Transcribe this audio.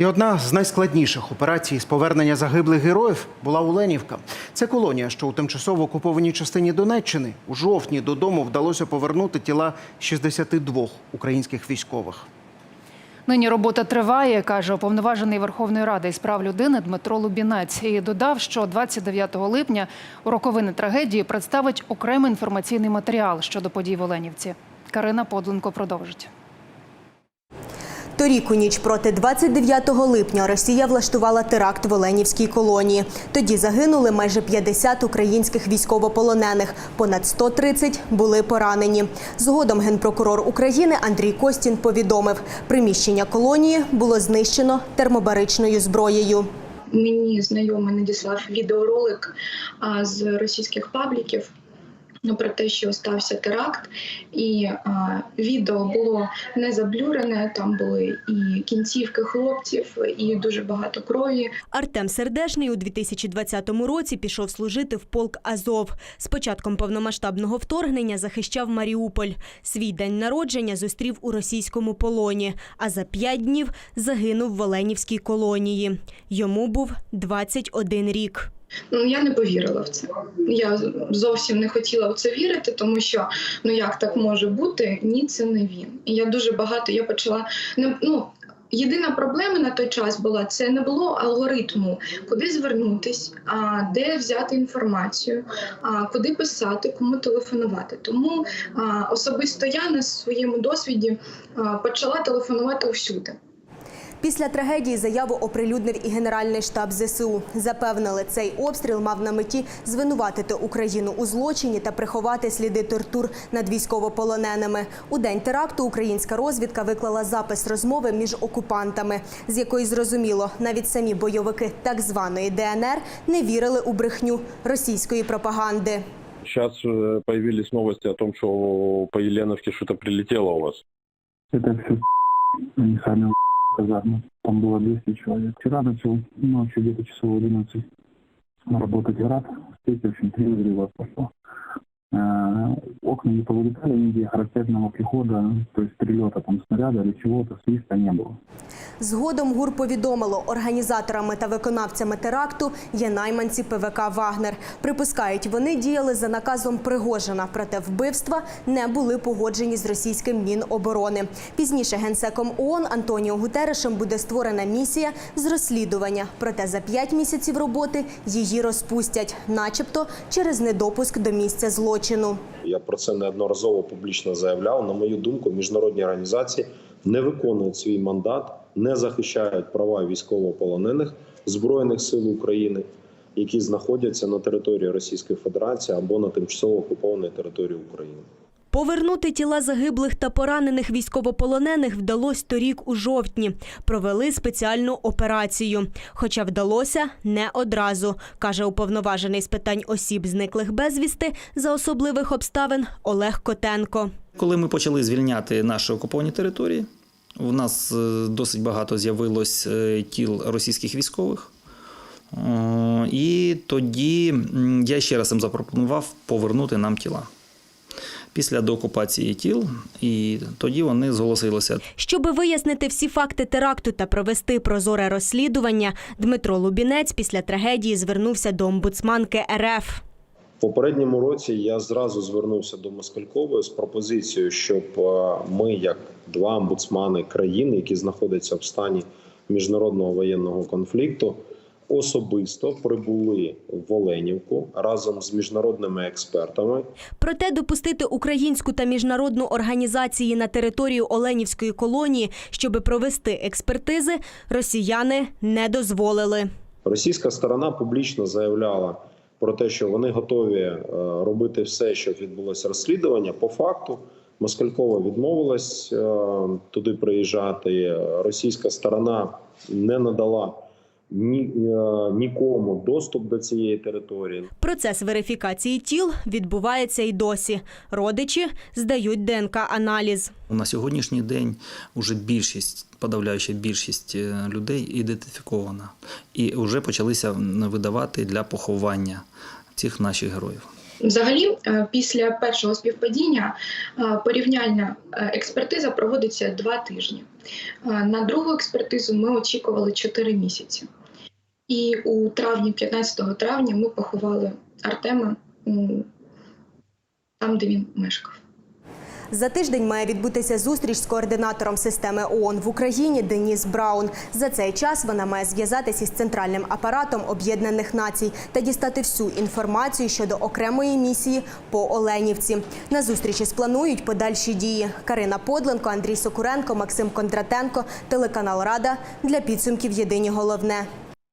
І одна з найскладніших операцій з повернення загиблих героїв була Оленівка. Це колонія, що у тимчасово окупованій частині Донеччини. У жовтні додому вдалося повернути тіла 62 українських військових. Нині робота триває, каже уповноважений Верховної Ради із прав людини Дмитро Лубінець. І додав, що 29 липня у роковини трагедії представить окремий інформаційний матеріал щодо подій в Оленівці. Карина Подленко продовжить. Торік у ніч проти 29 липня Росія влаштувала теракт в Оленівській колонії. Тоді загинули майже 50 українських військовополонених. Понад 130 були поранені. Згодом генпрокурор України Андрій Костін повідомив, приміщення колонії було знищено термобаричною зброєю. Мені знайомий надіслав відеоролик з російських пабліків. Ну, Про те, що стався теракт, і а, відео було не заблюрене. Там були і кінцівки хлопців, і дуже багато крові. Артем Сердешний у 2020 році пішов служити в полк Азов. З початком повномасштабного вторгнення захищав Маріуполь. Свій день народження зустрів у російському полоні, а за п'ять днів загинув в Оленівській колонії. Йому був 21 рік. Ну я не повірила в це. Я зовсім не хотіла в це вірити, тому що ну як так може бути? Ні, це не він. І я дуже багато я почала не ну. Єдина проблема на той час була це не було алгоритму, куди звернутись, а де взяти інформацію, а куди писати, кому телефонувати. Тому особисто я на своєму досвіді почала телефонувати всюди. Після трагедії заяву оприлюднив і Генеральний штаб ЗСУ. Запевнили, цей обстріл мав на меті звинуватити Україну у злочині та приховати сліди тортур над військовополоненими. У день теракту українська розвідка виклала запис розмови між окупантами, з якої зрозуміло, навіть самі бойовики так званої ДНР не вірили у брехню російської пропаганди. Сейчас э, появились новости о том, что по Еленовке что-то прилетело у вас. Это все они сами казармы. Там было 200 человек. Вчера начал ночью где-то часов 11 работать град. Встретил, очень три взрыва пошло. Э, Окна не повылетали нигде, характерного прихода, то есть прилета там снаряда или чего-то, свиста не было. Згодом ГУР повідомило, організаторами та виконавцями теракту є найманці ПВК «Вагнер». Припускають, вони діяли за наказом Пригожина, проте вбивства не були погоджені з російським Міноборони. Пізніше генсеком ООН Антоніо Гутерешем буде створена місія з розслідування. Проте за п'ять місяців роботи її розпустять, начебто через недопуск до місця злочину. Я про це неодноразово публічно заявляв. На мою думку, міжнародні організації не виконують свій мандат, не захищають права військовополонених збройних сил України, які знаходяться на території Російської Федерації або на тимчасово окупованій території України. Повернути тіла загиблих та поранених військовополонених вдалося торік у жовтні. Провели спеціальну операцію. Хоча вдалося не одразу, каже уповноважений з питань осіб, зниклих безвісти за особливих обставин Олег Котенко. Коли ми почали звільняти наші окуповані території, у нас е, досить багато з'явилось е, тіл російських військових. Е, І тоді я ще раз їм запропонував повернути нам тіла. Після деокупації тіл, і тоді вони зголосилися. Щоби вияснити всі факти теракту та провести прозоре розслідування, Дмитро Лубінець після трагедії звернувся до омбудсманки РФ. В попередньому році я зразу звернувся до Москалькової з пропозицією, щоб е, ми, як два омбудсмани країни, які знаходяться в стані міжнародного воєнного конфлікту, особисто прибули в Оленівку разом з міжнародними експертами Проте допустити українську та міжнародну організації на територію Оленівської колонії, щоби провести експертизи, росіяни не дозволили. Російська сторона публічно заявляла про те, що вони готові е, робити все, щоб відбулося розслідування. По факту Москалькова відмовилась е, туди приїжджати. Російська сторона не надала ні, е, нікому доступ до цієї території. Процес верифікації тіл відбувається й досі. Родичі здають ДНК-аналіз. На сьогоднішній день уже більшість, подавляюча більшість е, людей ідентифікована. І вже почалися видавати для поховання цих наших героїв. Взагалі, е, після першого співпадіння порівняльна експертиза проводиться два тижні. На другу експертизу ми очікували 4 місяці. І у травні, 15 травня, ми поховали Артема там, де він мешкав. За тиждень має відбутися зустріч з координатором системи ООН в Україні Деніс Браун. За цей час вона має зв'язатися із центральним апаратом Об'єднаних Націй та дістати всю інформацію щодо окремої місії по Оленівці. На зустрічі спланують подальші дії. Карина Подленко, Андрій Сокуренко, Максим Кондратенко, телеканал Рада для підсумків Єдині головне.